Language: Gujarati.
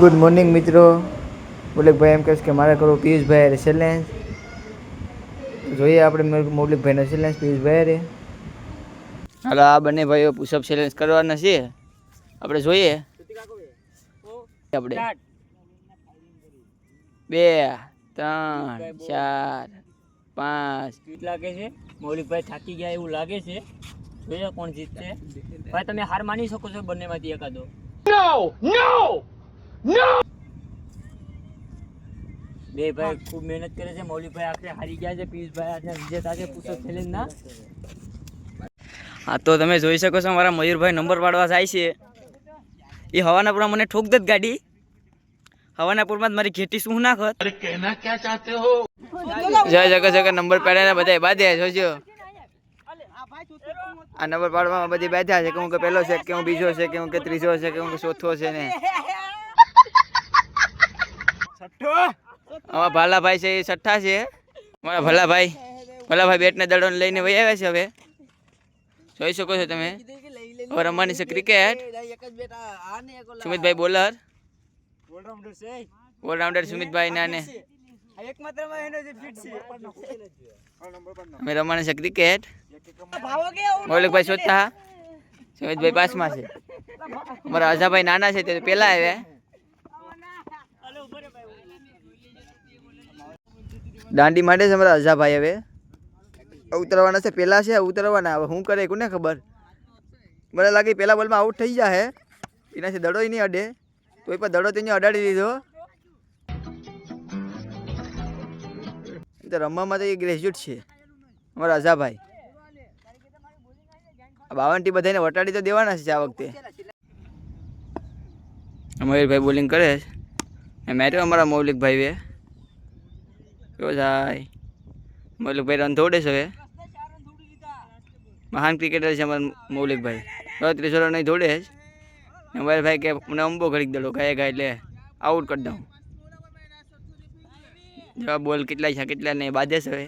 ગુડ મોર્નિંગ મિત્રો. મૌલિકભાઈ એમ કહેશ કે મારે કરવું પિયુષભાઈ અરે ચેલેન્જ જોઈએ આપણે મૌલિકભાઈનો ચેલેન્જ પિયુષભાઈ અરે હાલો આ બંને ભાઈઓ પુષઅપ ચેલેન્જ કરવાના છે. આપણે જોઈએ. આપણે. બે ત્રણ ચાર પાંચ. લાગે છે. મૌલિકભાઈ થાકી ગયા એવું લાગે છે. જોઈએ કોણ જીતશે. ભાઈ તમે હાર માની શકો છો બંનેમાંથી એકાદો. બે ભાઈ ખૂબ મહેનત કરે છે મૌલીભાઈ આખરે હારી ગયા છે પિયુષભાઈ આજે વિજેતા છે પુષપ ચેલેન્જ ના. હા તો તમે જોઈ શકો છો મારા મયુરભાઈ નંબર પાડવા જાય છે. એ હવાનાપુરમાં મને ઠોક દે જ ગાડી. હવાનાપુરમાં જ મારી ખેતી શું નાખત? જય જગત જગત નંબર પાડ્યા બધા બાંધ્યા જોજો. આ નંબર પાડવામાં બધી બેઠા છે કે હું કે પહેલો છે કે હું બીજો છે કે હું કે ત્રીજો છે કે હું કે ચોથો છે ને. અમારા ભાલાભાઈ છે, એ છઠ્ઠા છે. અમારા ભલાભાઈ ભલાભાઈ બેટને દડોને લઈને વહી આવ્યા છે હવે. જોઈ શકો છો તમે. હવે રમવાની છે ક્રિકેટ સુમિતભાઈ બોલર. ઓલરાઉન્ડર સુમિતભાઈ નાને. અમે રમવાની છે ક્રિકેટ મૌલિકભાઈ શોધતા સુમિતભાઈ પાસમાં છે. અમારા અઝાભાઈ નાના છે, તે પેલા આવ્યા. દાંડી માટે છે અમારા અઝાભાઈ હવે. ઉતરવાના છે પહેલાં છે, ઉતરવાના. હવે શું કરે કોને ખબર? મને લાગે પહેલાં બોલમાં આઉટ થઈ જાય એનાથી દડો નહીં અડે. તો પણ દડો તેને અડાડી દીધો. તો રમવામાં તો એ ગ્રેજ્યુએટ છે, અમારા અઝાભાઈ બાવનટી બધાને વટાડી તો દેવાના છે આ વખતે. મયુરભાઈ બોલિંગ કરે છે. મેં મેર્યો અમારા મૌલિકભાઈ કેવો જાય. મૌલિકભાઈ રન થોડે છે મહાન ક્રિકેટર છે અમારા મૌલિકભાઈ બત્રીસો રન નહીં થોડે જ. ભાઈ કે મને અંબો ખરીદ દડો ગાય ગાય એટલે આઉટ કરી દઉં. જવાબ બોલ કેટલા છે, કેટલા નહીં બાંધે છે હવે.